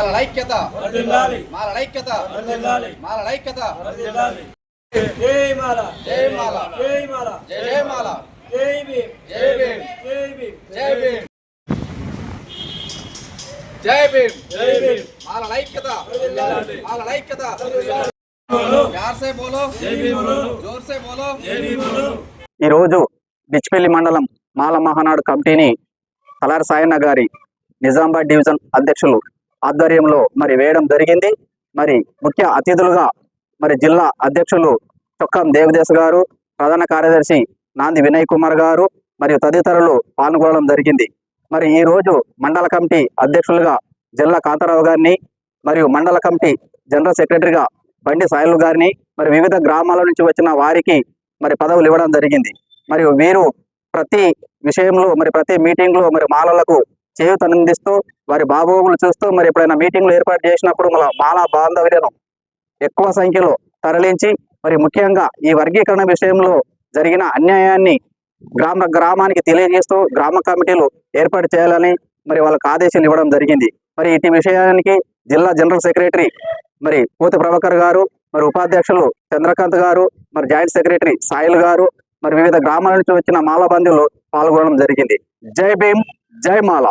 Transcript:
మాలైక్యత మాలైక్యత మాలైక్యత జై భీమ్. జై భీమ్. మాలైక్యత మాలైక్యత ఈరోజు బిచ్పల్లి మండలం మాల మహానాడు కమిటీని కలార్ సాయన్న గారి నిజామాబాద్ డివిజన్ అధ్యక్షులు ఆధ్వర్యంలో మరి వేయడం జరిగింది. మరి ముఖ్య అతిథులుగా మరి జిల్లా అధ్యక్షులు చొక్కం దేవదేశ గారు ప్రధాన కార్యదర్శి నాంది వినయ్ కుమార్ గారు మరియు తదితరులు పాల్గొనడం జరిగింది. మరి ఈ రోజు మండల కమిటీ అధ్యక్షులుగా జిల్లా కాంతారావు గారిని మరియు మండల కమిటీ జనరల్ సెక్రటరీగా బండి సాయిల్ గారిని మరి వివిధ గ్రామాల నుంచి వచ్చిన వారికి మరి పదవులు ఇవ్వడం జరిగింది. మరియు వీరు ప్రతి విషయంలో మరి ప్రతి మీటింగ్లో మరి మాలలకు చేయూతనందిస్తూ వారి బాబోగులు చూస్తూ మరి ఎప్పుడైనా మీటింగ్లు ఏర్పాటు చేసినప్పుడు మన మాలా బాంధవ్యులను ఎక్కువ సంఖ్యలో తరలించి మరి ముఖ్యంగా ఈ వర్గీకరణ విషయంలో జరిగిన అన్యాయాన్ని గ్రామ గ్రామానికి తెలియజేస్తూ గ్రామ కమిటీలు ఏర్పాటు చేయాలని మరి వాళ్ళకి ఆదేశాలు ఇవ్వడం జరిగింది. మరి ఇటు విషయానికి జిల్లా జనరల్ సెక్రటరీ మరి పూతి ప్రభాకర్ గారు మరి ఉపాధ్యక్షులు చంద్రకాంత్ గారు మరి జాయింట్ సెక్రటరీ సాయిల్ గారు మరి వివిధ గ్రామాల నుంచి వచ్చిన మాల బంధువులు పాల్గొనడం జరిగింది. జై భీమ్! జై మాల